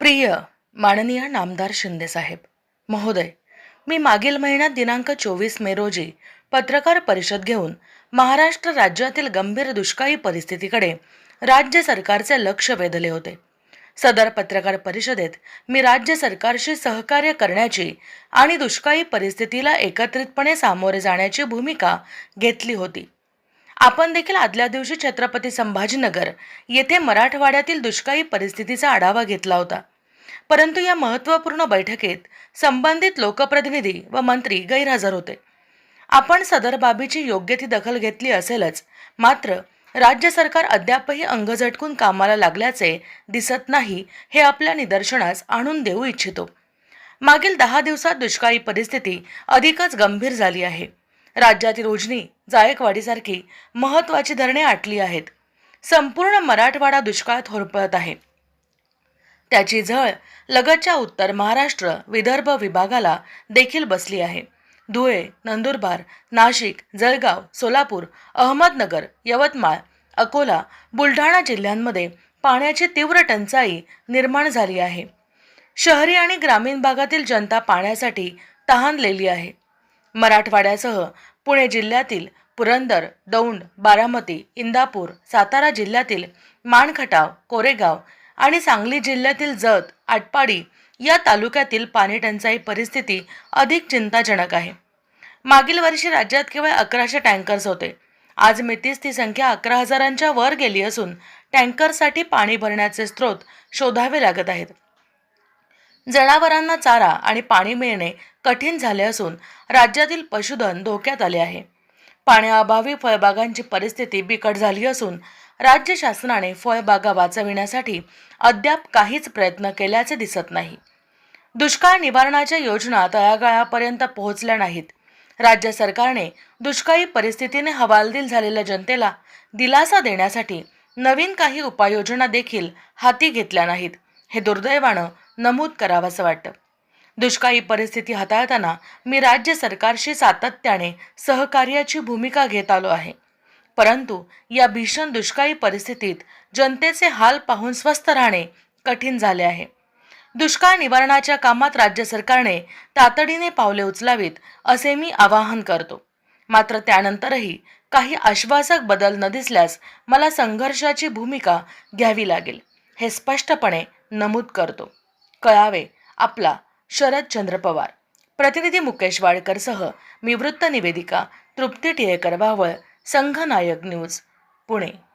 प्रिय माननीय नामदार शिंदेसाहेब महोदय मी मागील महिन्यात दिनांक चोवीस मे रोजी पत्रकार परिषद घेऊन महाराष्ट्र राज्यातील गंभीर दुष्काळी परिस्थितीकडे राज्य सरकारचे लक्ष वेधले होते. सदर पत्रकार परिषदेत मी राज्य सरकारशी सहकार्य करण्याची आणि दुष्काळी परिस्थितीला एकत्रितपणे सामोरे जाण्याची भूमिका घेतली होती. आपण देखील आदल्या दिवशी छत्रपती संभाजीनगर येथे मराठवाड्यातील दुष्काळी परिस्थितीचा आढावा घेतला होता. परंतु या महत्त्वपूर्ण बैठकीत संबंधित लोकप्रतिनिधी व मंत्री गैरहजर होते. आपण सदर बाबीची योग्य ती दखल घेतली असेलच मात्र राज्य सरकार अद्यापही अंग झटकून कामाला लागल्याचे दिसत नाही हे आपल्या निदर्शनास आणून देऊ इच्छितो. मागील दहा दिवसात दुष्काळी परिस्थिती अधिकच गंभीर झाली आहे. राज्यातील उजनी जायकवाडीसारखी महत्त्वाची धरणे आटली आहेत. संपूर्ण मराठवाडा दुष्काळात होरपळत आहे. त्याची झळ लगतच्या उत्तर महाराष्ट्र विदर्भ विभागाला देखील बसली आहे. धुळे नंदुरबार नाशिक जळगाव सोलापूर अहमदनगर यवतमाळ अकोला बुलढाणा जिल्ह्यांमध्ये पाण्याची तीव्र टंचाई निर्माण झाली आहे. शहरी आणि ग्रामीण भागातील जनता पाण्यासाठी तहानलेली आहे. मराठवाड्यासह पुणे जिल्ह्यातील पुरंदर दौंड बारामती इंदापूर सातारा जिल्ह्यातील माणखटाव कोरेगाव आणि सांगली जिल्ह्यातील जत आटपाडी या तालुक्यातील पाणीटंचाई परिस्थिती अधिक चिंताजनक आहे. मागील वर्षी राज्यात केवळ अकराशे टँकर्स होते. आज मितीस ती संख्या अकरा हजारांच्या वर गेली असून टँकरसाठी पाणी भरण्याचे स्रोत शोधावे लागत आहेत. जनावरांना चारा आणि पाणी मिळणे कठीण झाले असून राज्यातील पशुधन धोक्यात आले आहे. पाण्याअभावी फळबागांची परिस्थिती बिकट झाली असून राज्य शासनाने फळबागा वाचविण्यासाठी अद्याप काहीच प्रयत्न केल्याचे दिसत नाही. दुष्काळ निवारणाच्या योजना तळागाळापर्यंत पोहोचल्या नाहीत. राज्य सरकारने दुष्काळी परिस्थितीने हवालदिल झालेल्या जनतेला दिलासा देण्यासाठी नवीन काही उपाययोजना देखील हाती घेतल्या नाहीत. हे दुर्दैवानं नमूद करावंसं वाटतं. दुष्काळी परिस्थिती हाताळताना मी राज्य सरकारशी सातत्याने सहकार्याची भूमिका घेत आलो आहे. परंतु या भीषण दुष्काळी परिस्थितीत जनतेचे हाल पाहून स्वस्थ राहणे कठीण झाले आहे. दुष्काळ निवारणाच्या कामात राज्य सरकारने तातडीने पावले उचलावीत असे मी आवाहन करतो. मात्र त्यानंतरही काही आश्वासक बदल न दिसल्यास मला संघर्षाची भूमिका घ्यावी लागेल हे स्पष्टपणे नमूद करतो. कळावे. आपला शरदचंद्र पवार. प्रतिनिधी मुकेश वाडकरसह मी वृत्त निवेदिका तृप्ती टिळेकर वावळ संघनायक न्यूज पुणे.